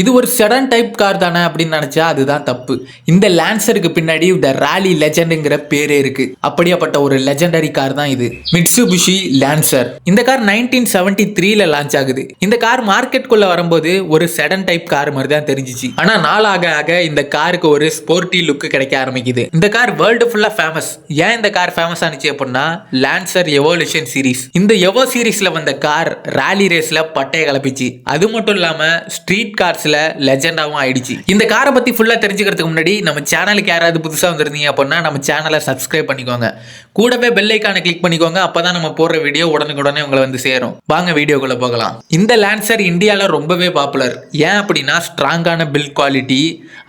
இது ஒரு sedan type car தானே அப்படின்னு நினைச்சா அதுதான் தப்பு. இந்த லான்சருக்கு பின்னாடி த ராலி லெஜண்டுங்கிற பேரே இருக்கு. அப்படியாப்பட்ட ஒரு லெஜண்டரி கார் தான் இது. மிட்சுபிஷி லான்சர் இந்த கார் நைன்டீன் செவன்டி த்ரீல லான்ச் ஆகுது. இந்த கார் மார்க்கெட்குள்ள வரும்போது ஒரு செடன் டைப் கார் மாதிரி தான் தெரிஞ்சிச்சு. ஆனா நாளாக ஆக இந்த காருக்கு ஒரு ஸ்போர்ட்டி லுக் கிடைக்க ஆரம்பிக்குது. இந்த கார் வேர்ல்டு ஃபுல்லா ஃபேமஸ் ஏன் இந்த கார் ஃபேமஸ் ஆனிச்சு அப்படின்னா லான்சர் எவோல்யூஷன் சீரிஸ் இந்த எவோ சீரிஸ்ல வந்த கார் ராலி ரேஸ்ல பட்டையை கலப்பிச்சு. அது மட்டும் இல்லாம ஸ்ட்ரீட் கார்ஸ் கார்ஸ்ல லெஜெண்டாவும் ஆயிடுச்சு. இந்த காரை பத்தி ஃபுல்லா தெரிஞ்சுக்கிறதுக்கு முன்னாடி நம்ம சேனலுக்கு யாராவது புதுசா வந்திருந்தீங்க அப்படின்னா நம்ம சேனலை சப்ஸ்கிரைப் பண்ணிக்கோங்க. கூடவே பெல் ஐக்கானை கிளிக் பண்ணிக்கோங்க அப்பதான் நம்ம போடுற வீடியோ உடனுக்குடனே உங்களை வந்து சேரும். வாங்க வீடியோக்குள்ள போகலாம். இந்த லான்சர் இந்தியாவில் ரொம்பவே பாப்புலர் ஏன் அப்படின்னா ஸ்ட்ராங்கான பில்ட் குவாலிட்டி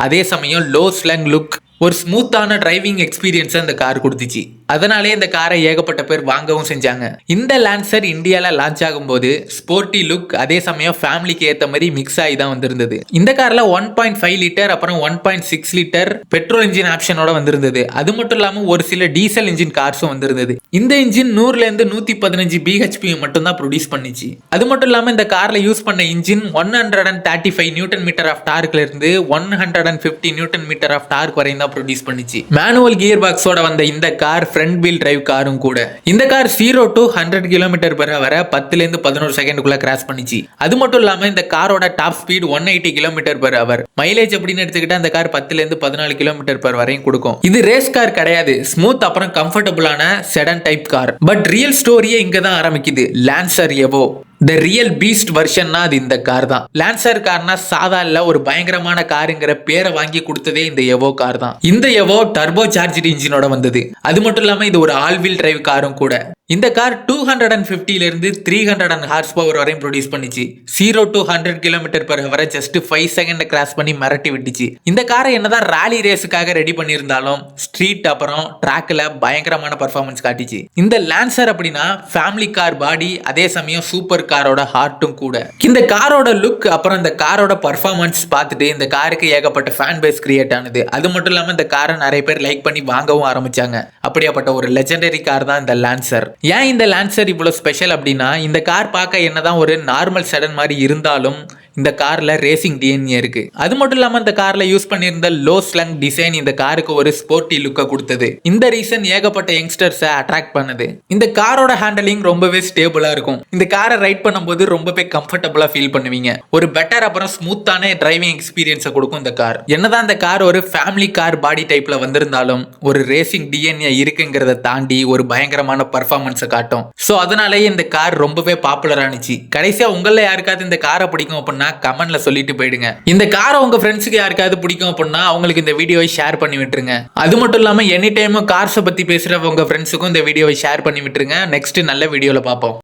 அதே சமயம் லோ ஸ்லங் லுக் ஒரு ஸ்மூத்தான டிரைவிங் எக்ஸ்பீரியன்ஸை இந்த கார் கொடுத்துச்சு. அதனாலே இந்த காரை ஏகப்பட்ட பேர் வாங்கவும் செஞ்சாங்க. இந்த லான்சர் இந்தியாவில் லான்ச் ஆகும்போது ஸ்போர்ட்டி லுக் அதே சமயம் ஃபேமிலிக்கு ஏற்ற மாதிரி மிக்ஸ் ஆகி தான் வந்திருந்தது. இந்த காரில் ஒன் பாயிண்ட் ஃபைவ் லிட்டர் அப்புறம் one point six litre petrol engine ஆப்ஷனோட வந்திருந்தது. அது மட்டும் இல்லாமல் ஒரு சில டீசல் இன்ஜின் கார்ஸும் வந்திருந்தது. இந்த இன்ஜின் நூறுலேருந்து நூற்றி பதினஞ்சு பிஹெச்பி மட்டும் தான் ப்ரொடியூஸ் பண்ணிச்சு. அது மட்டும் இல்லாமல் இந்த காரில் யூஸ் பண்ண engine one hundred and thirty five newton metre of டார்க்ல இருந்து one hundred and fifty newton metre of torque வரையும் தான் ப்ரொடியூஸ் பண்ணிச்சு. மேனுவல் கியர் பாக்ஸோட வந்த இந்த கார் ஃப்ரண்ட் வீல் டிரைவ் காரும் கூட. இந்த car zero to hundred kilometre பெற வர பத்துல இருந்து பதினோரு செகண்டுக்குள்ள கிராஸ் பண்ணிச்சு. அது மட்டும் இல்லாம இந்த காரோட top speed one eighty kilometre per hour mileage அப்படின்னு எடுத்துக்கிட்டா இந்த கார் பத்துல இருந்து பதினாலு கிலோமீட்டர் பெர் வரையும் கொடுக்கும். இது ரேஸ் கார் கிடையாது. ஸ்மூத் அப்புறம் கம்ஃபர்டபுளான sedan type car but real ஸ்டோரியே இங்க தான் ஆரம்பிக்குது. Lancer Evo? The real beast வெர்ஷன்னா அது இந்த கார் தான். லான்சர் கார்னா சாதா இல்ல ஒரு பயங்கரமான காருங்கிற பேரை வாங்கி கொடுத்ததே இந்த எவோ கார் தான். இந்த எவோ டர்போ சார்ஜ் இன்ஜினோட வந்தது. அது மட்டும் இல்லாம இது ஒரு ஆல் வீல் டிரைவ் காரும் கூட. இந்த கார் டூ ஹண்ட்ரட் அண்ட் ஃபிஃப்டிலேருந்து three hundred and horse power வரையும் ப்ரொடியூஸ் பண்ணிச்சு. Zero to hundred kilometre per ஹவரை just five second cross பண்ணி மிரட்டி விட்டுச்சு. இந்த காரை என்னதான் ரேலி ரேஸுக்காக ரெடி பண்ணியிருந்தாலும் ஸ்ட்ரீட் அப்புறம் ட்ராக்ல பயங்கரமான பர்ஃபார்மன்ஸ் காட்டிச்சு. இந்த லான்சர் அப்படின்னா ஃபேமிலி கார் பாடி அதே சமயம் சூப்பர் காரோட ஹார்ட்டும் கூட. இந்த காரோட லுக் அப்புறம் இந்த காரோட பர்ஃபார்மன்ஸ் பார்த்துட்டு இந்த காருக்கு ஏகப்பட்ட ஃபேன் பேஸ் கிரியேட் ஆனது. அது மட்டும் இல்லாமல் இந்த காரை நிறைய பேர் லைக் பண்ணி வாங்கவும் ஆரம்பிச்சாங்க. அப்படியாப்பட்ட ஒரு லெஜண்டரி கார் தான் இந்த லான்சர் ஏன் இந்த லான்சர் இவ்வளோ ஸ்பெஷல் அப்படின்னா இந்த கார் பார்க்க என்னதான் ஒரு நார்மல் செடன் மாதிரி இருந்தாலும் இந்த கார்ல ரேசிங் டிஎன்ஏ இருக்கு. அது மட்டும் இல்லாம இந்த கார்ல யூஸ் பண்ணியிருந்த லோ ஸ்லங் டிசைன் இந்த காருக்கு ஒரு ஸ்போர்ட்டி லுக்கை கொடுத்தது. இந்த ரீசன் ஏகப்பட்ட யங்ஸ்டர்ஸை அட்ராக்ட் பண்ணுது. இந்த காரோட ஹேண்டலிங் ரொம்பவே ஸ்டேபிளா இருக்கும். இந்த காரை ரைட் பண்ணும்போது ரொம்பவே கம்ஃபர்டபுளா ஃபீல் பண்ணுவீங்க. ஒரு பெட்டர் அப்புறம் ஸ்மூத்தான டிரைவிங் எக்ஸ்பீரியன்ஸை கொடுக்கும் இந்த கார். என்னதான் இந்த கார் ஒரு ஃபேமிலி கார் பாடி டைப்ல வந்திருந்தாலும் ஒரு ரேசிங் டிஎன்ஏ இருக்குங்கிறத தாண்டி ஒரு பயங்கரமான பர்ஃபார்மன்ஸை காட்டும். ஸோ அதனாலேயே இந்த கார் ரொம்பவே பாப்புலர் ஆனிச்சு. கடைசியா உங்களில் யாருக்காவது இந்த காரை பிடிக்கும் அப்படின்னா கமெண்ட்ல சொல்லிட்டு போயிடுங்க. இந்த காரை உங்க ஃப்ரெண்ட்ஸுக்கு யாருக்காவது பிடிக்கும் அப்படின்னா அவங்களுக்கு இந்த வீடியோவை ஷேர் பண்ணி விட்டுருங்க. அது மட்டும் இல்லாம எனி டைமும் கார்ஸை பத்தி பேசுற உங்க ஃப்ரெண்ட்ஸுக்கும் இந்த வீடியோவை ஷேர் பண்ணி விட்டுருங்க. நெக்ஸ்ட் நல்ல வீடியோல பார்ப்போம்.